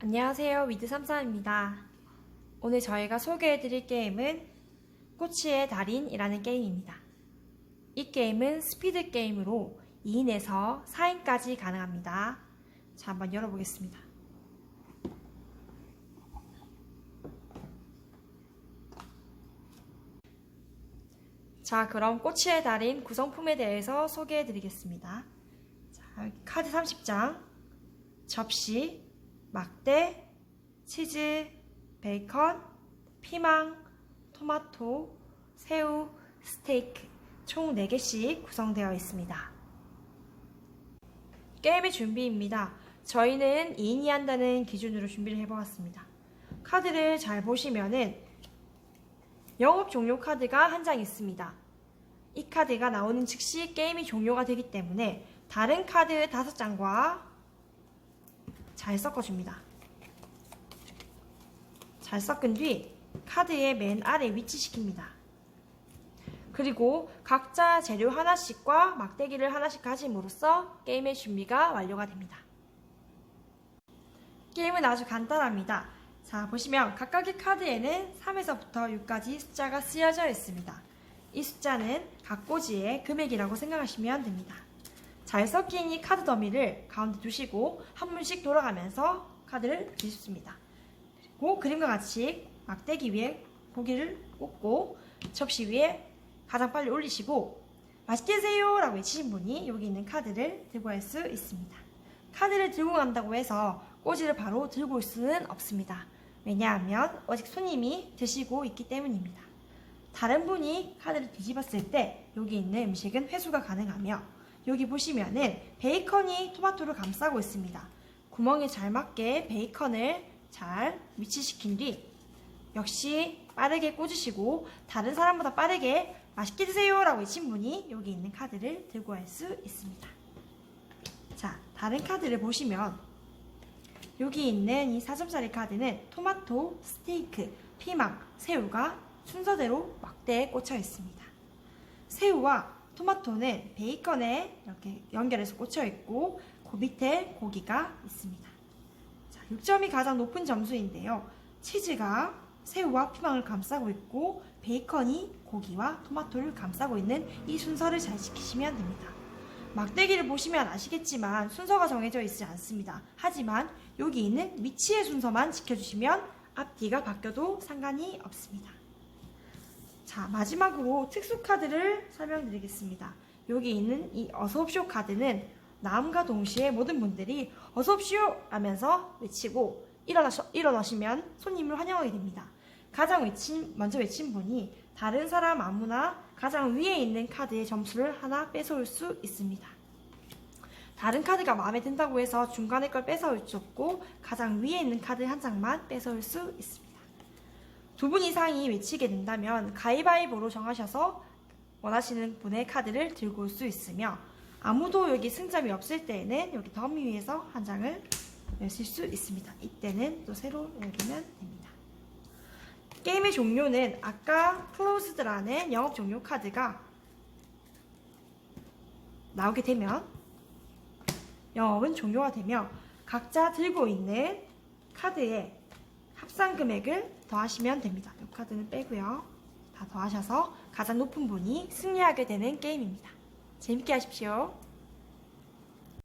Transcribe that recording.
안녕하세요. 위드33입니다. 오늘 저희가 소개해드릴 게임은 꼬치의 달인이라는 게임입니다. 이 게임은 스피드 게임으로 2인에서 4인까지 가능합니다. 자, 한번 열어보겠습니다. 자, 그럼 꼬치의 달인 구성품에 대해서 소개해드리겠습니다. 자, 카드 30장, 접시, 막대, 치즈, 베이컨, 피망, 토마토, 새우, 스테이크 총 4개씩 구성되어 있습니다. 게임의 준비입니다. 저희는 2인이 한다는 기준으로 준비를 해보았습니다. 카드를 잘 보시면은 영업 종료 카드가 한 장 있습니다. 이 카드가 나오는 즉시 게임이 종료가 되기 때문에 다른 카드 5장과 잘 섞어줍니다. 잘 섞은 뒤 카드의 맨 아래 위치시킵니다. 그리고 각자 재료 하나씩과 막대기를 하나씩 가짐으로써 게임의 준비가 완료가 됩니다. 게임은 아주 간단합니다. 자, 보시면 각각의 카드에는 3에서부터 6까지 숫자가 쓰여져 있습니다. 이 숫자는 각 꼬지의 금액이라고 생각하시면 됩니다. 잘 섞인 이 카드 더미를 가운데 두시고 한 분씩 돌아가면서 카드를 뒤집습니다. 그리고 그림과 같이 막대기 위에 고기를 꽂고 접시 위에 가장 빨리 올리시고 맛있게 드세요 라고 외치신 분이 여기 있는 카드를 들고 갈 수 있습니다. 카드를 들고 간다고 해서 꼬지를 바로 들고 올 수는 없습니다. 왜냐하면 아직 손님이 드시고 있기 때문입니다. 다른 분이 카드를 뒤집었을 때 여기 있는 음식은 회수가 가능하며 여기 보시면은 베이컨이 토마토를 감싸고 있습니다. 구멍에 잘 맞게 베이컨을 잘 위치시킨 뒤 역시 빠르게 꽂으시고 다른 사람보다 빠르게 맛있게 드세요 라고 외친 분이 여기 있는 카드를 들고 갈수 있습니다. 자, 다른 카드를 보시면 여기 있는 이 4점짜리 카드는 토마토, 스테이크, 피망, 새우가 순서대로 막대에 꽂혀 있습니다. 새우와 토마토는 베이컨에 이렇게 연결해서 꽂혀 있고 그 밑에 고기가 있습니다. 자, 6점이 가장 높은 점수인데요. 치즈가 새우와 피망을 감싸고 있고 베이컨이 고기와 토마토를 감싸고 있는 이 순서를 잘 지키시면 됩니다. 막대기를 보시면 아시겠지만 순서가 정해져 있지 않습니다. 하지만 여기 있는 위치의 순서만 지켜주시면 앞뒤가 바뀌어도 상관이 없습니다. 자, 마지막으로 특수 카드를 설명드리겠습니다. 여기 있는 이 어서옵쇼 카드는 남과 동시에 모든 분들이 어서옵쇼 하면서 외치고 일어나시, 일어나시면 손님을 환영하게 됩니다. 가장 외친, 먼저 외친 분이 다른 사람 아무나 가장 위에 있는 카드의 점수를 하나 뺏어올 수 있습니다. 다른 카드가 마음에 든다고 해서 중간에 걸 뺏어올 수 없고 가장 위에 있는 카드 한 장만 뺏어올 수 있습니다. 두 분 이상이 외치게 된다면 가위바위보로 정하셔서 원하시는 분의 카드를 들고 올 수 있으며 아무도 여기 승점이 없을 때에는 여기 더미 위에서 한 장을 여실 수 있습니다. 이때는 또 새로 열기면 됩니다. 게임의 종료는 아까 클로즈드라는 영업 종료 카드가 나오게 되면 영업은 종료가 되며 각자 들고 있는 카드에 합산 금액을 더하시면 됩니다. 이 카드는 빼고요. 다 더하셔서 가장 높은 분이 승리하게 되는 게임입니다. 재밌게 하십시오.